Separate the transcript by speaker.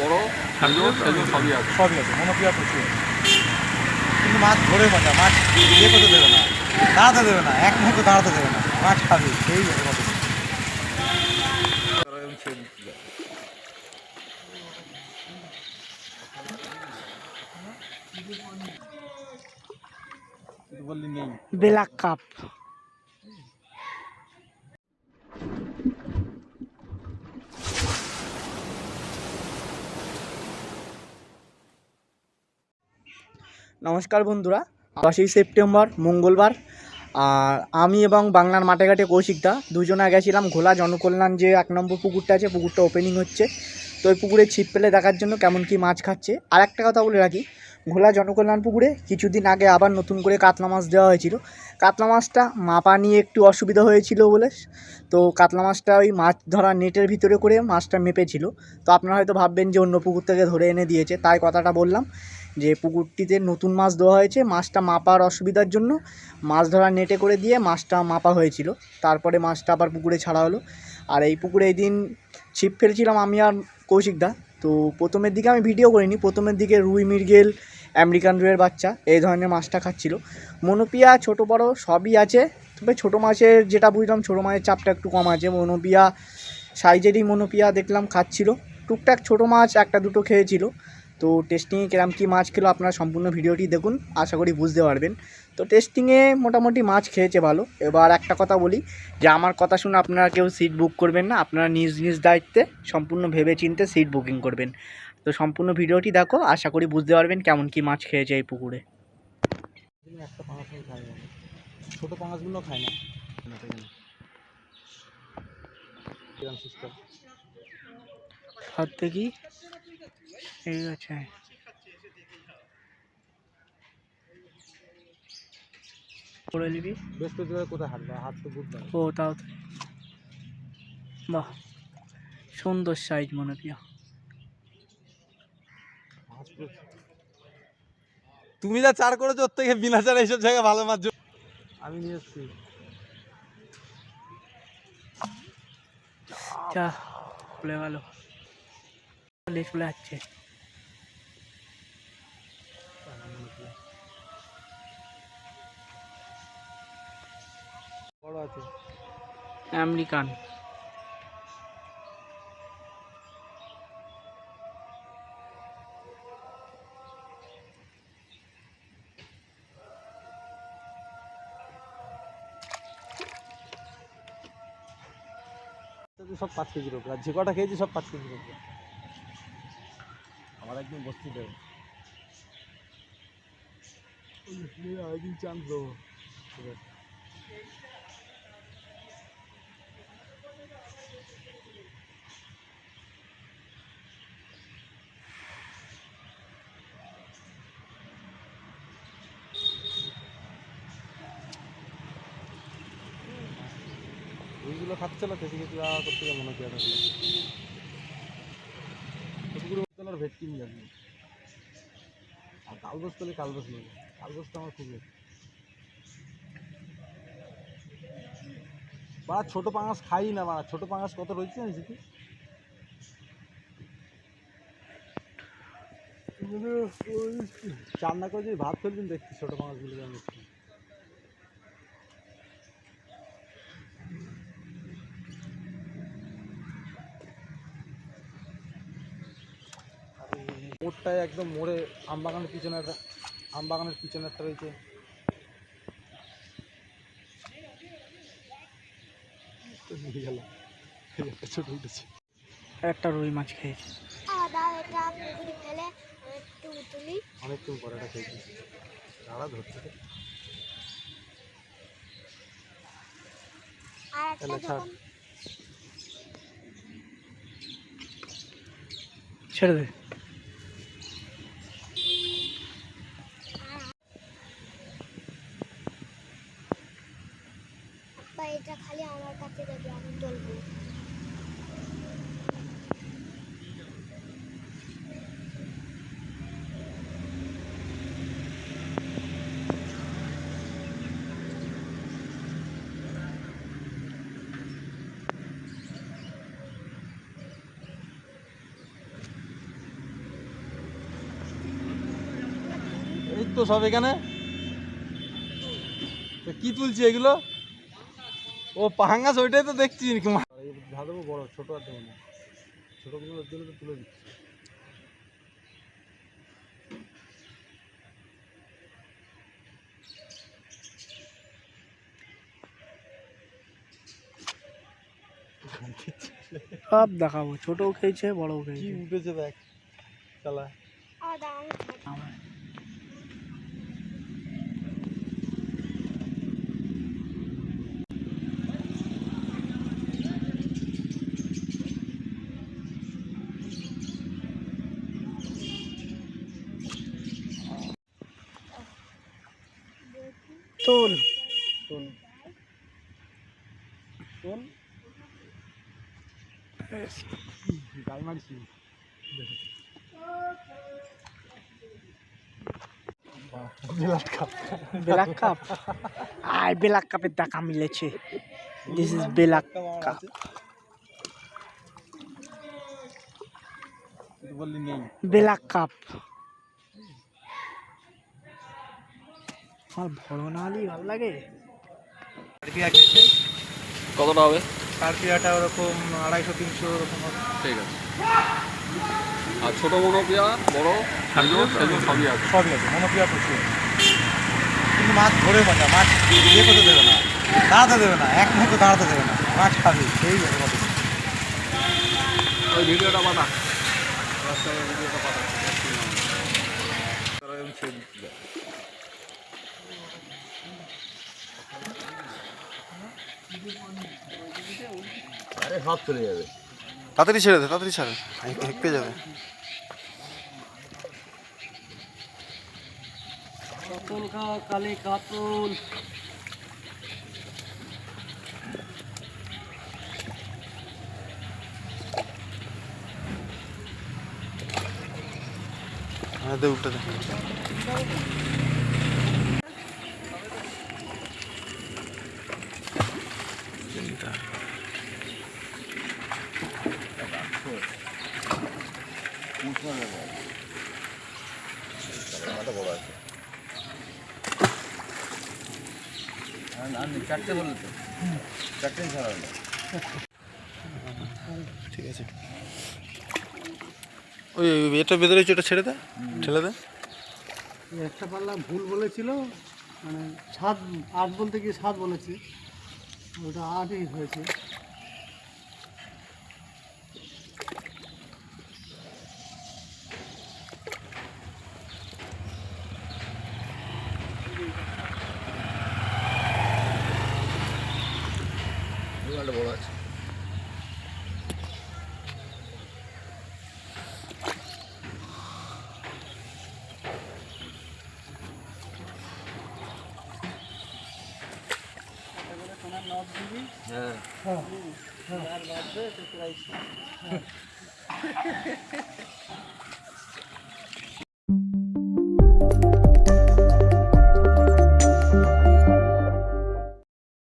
Speaker 1: বড় সেজন্য সবই আছে।
Speaker 2: সবই আছে মনোপিয়া প্রচুর। কিন্তু মাছ ধরে মজা মাছ ইয়ে করতে দেবে না? দাঁড়াতে দেবে না এক মুহূর্ত দাঁড়াতে দেবে না। মাছ খাবে সেই কথা
Speaker 3: কাপ। নমস্কার বন্ধুরা। দশই সেপ্টেম্বর, মঙ্গলবার, আর আমি এবং বাংলার মাঠে ঘাটে কৌশিকদা দুজনে গেছিলাম ঘোলা জনকল্যাণ যে এক নম্বর পুকুরটা আছে, পুকুরটা ওপেনিং হচ্ছে। তো ওই পুকুরে ছিপ পেলে দেখার জন্য কেমন কি মাছ খাচ্ছে। আর একটা কথা বলে রাখি, ঘোলা জনকল্যাণ পুকুরে কিছুদিন আগে আবার নতুন করে কাতলা মাছ দেওয়া হয়েছিল। কাতলা মাছটা মাপা নিয়ে একটু অসুবিধা হয়েছিল বলে। তো কাতলা মাছটা ওই মাছ ধরা নেটের ভিতরে করে মাছটা মেপেছিল। তো আপনারা হয়তো ভাববেন যে অন্য পুকুর থেকে ধরে এনে দিয়েছে, তাই কথাটা বললাম। যে পুকুরটিতে নতুন মাছ দেওয়া হয়েছে, মাছটা মাপার অসুবিধার জন্য মাছ ধরা নেটে করে দিয়ে মাছটা মাপা হয়েছিল। তারপরে মাছটা আবার পুকুরে ছাড়া হলো। আর এই পুকুরে এই দিন ছিপ ফেলছিলাম আমি আর কৌশিকদা তো প্রথমের দিকে আমি ভিডিও করিনি, প্রথমের দিকে রুই, মৃগেল, আমেরিকান রুইয়ের বাচ্চা এই ধরনের মাছটা খাচ্ছিল। মনোপিয়া, ছোট, বড় সবই আছে, তবে ছোটো মাছের যেটা বুঝলাম ছোটো মাছের চাপটা একটু কম আছে। মনোপিয়া, সাইজেরই মনোপিয়া দেখলাম খাচ্ছিল। টুকটাক ছোটো মাছ একটা দুটো খেয়েছিল। তো টেস্টিংয়ে কিরম কী মাছ খেলো আপনারা সম্পূর্ণ ভিডিওটি দেখুন আশা করি বুঝতে পারবেন। তো টেস্টিংয়ে মোটামুটি মাছ খেয়েছে ভালো। এবার একটা কথা বলি যে আমার কথা শুনে আপনারা কেউ সিট বুক করবেন না আপনারা নিজ নিজ দায়িত্বে সম্পূর্ণ ভেবে চিনতে সিট বুকিং করবেন। তো সম্পূর্ণ ভিডিওটি দেখো আশা করি বুঝতে পারবেন কেমন কী মাছ খেয়েছে এই পুকুরে।
Speaker 2: একটা পাঙাশ আমি না ছোটো পাঙাশগুলো খায় না।
Speaker 3: হাত দেখি ঠিক আছে। করে নিবি?
Speaker 2: বৃহস্পতিবার কোথায় হাঁটবে? হাট তো বুধবার।
Speaker 3: ও তাও বাহ সুন্দর সাইজ মনে পিয়া
Speaker 2: মাছ পুরো- তুমি যা চার করেছ ওর থেকে বিনা চার এইসব জায়গায় ভালো মাছ আমি নিয়ে এসছি।
Speaker 3: চা খুলে গেল। খুলে যাচ্ছে আমেরিকান।
Speaker 2: সব পাঁচ কেজির ওপরে আর যে কটা খেয়েছি সব পাঁচ কেজির ওপরে আমার একদিন বসতে দেবে। একদিন চান্স দেবো ঠিক আছে ওইগুলো খেতে খেতে আ করতে মনে হয় ভেটকি নিয়ে। যাবি আর কালবস পেলে কালবস নেবে কালবসটা আমার খুব বা ছোটো পাঙাশ খাই না মা ছোটো পাঙাশ কত রয়েছে জানিস কি? চান্না করে যদি ভাত ফেলবেন দেখছি ছোটো পাঙাশগুলো কেমন মোড়টায় একদম মোড়ে আমবাগানের পিছনে একটা আমবাগানের পিছনে একটা রয়েছে। একটা
Speaker 3: রুই মাছ খেয়েছে।
Speaker 4: তুলি
Speaker 2: অনেকক্ষণ পরে এটা খেয়েছি তাহলে ছাড়।
Speaker 3: ছেড়ে দে।
Speaker 4: আপা এটা খালি আমার কাছে দেবে আমি তুলবো
Speaker 2: তো সব এখানে। কি তুলছি এগুলো? ও পাহাঙ্গাস ওইটাই তো দেখছি ধাদেবো বড় ছোট আর দেবো না। ছোটগুলোর জন্য তো তুলে দিচ্ছি।
Speaker 5: সব দেখাবো। ছোটও খেয়েছে বড়ও
Speaker 2: কি
Speaker 5: খেয়েছে।
Speaker 2: উঠেছে দেখ চালা
Speaker 5: তোল।
Speaker 2: শোন শোন গাল মারছি
Speaker 5: ব্ল্যাক কাপ। আয় ব্ল্যাক কাপের দেখা মিলেছে। This is black cup. Black cup. আমার হলেই ভালো লাগে।
Speaker 2: কার্পিয়া খেয়েছে
Speaker 1: কতটা হবে?
Speaker 2: কার্পিয়াটা ওরকম আড়াইশো তিনশো ওরকম হবে।
Speaker 1: ঠিক আছে। আর ছোটো মনোপিয়া বড় সেগুলো সেগুলো সবই আছে।
Speaker 2: সবই আছে মনোপিয়া প্রচুর। কিন্তু মাছ ধরে মজা মাছ ইয়ে করতে দেবে না। দাঁড়াতে দেবে না এক মুহূর্ত দাঁড়াতে দেবে না। মাছ খাবে সেই হবে কথা
Speaker 1: ওই ভিডিওটা বানা
Speaker 2: ভিডিওটা পাঠাচ্ছি
Speaker 6: তাড়াতাড়ি ছেড়ে দে তাড়াতাড়ি ছাড়ে। হেঁকতে যাবে।
Speaker 5: কাতল কালে কাতল।
Speaker 6: হ্যাঁ দে। উল্টে দে ঠিক আছে ওই এটা বেঁধে ওটা ছেড়ে দে, ঠেলে দে।
Speaker 7: একটা পাল্লা ভুল বলেছিল মানে সাত, আট বলতে গিয়ে সাত বলেছি, ওটা আটই হয়েছে। হ্যাঁ।, হ্যাঁ, হ্যাঁ।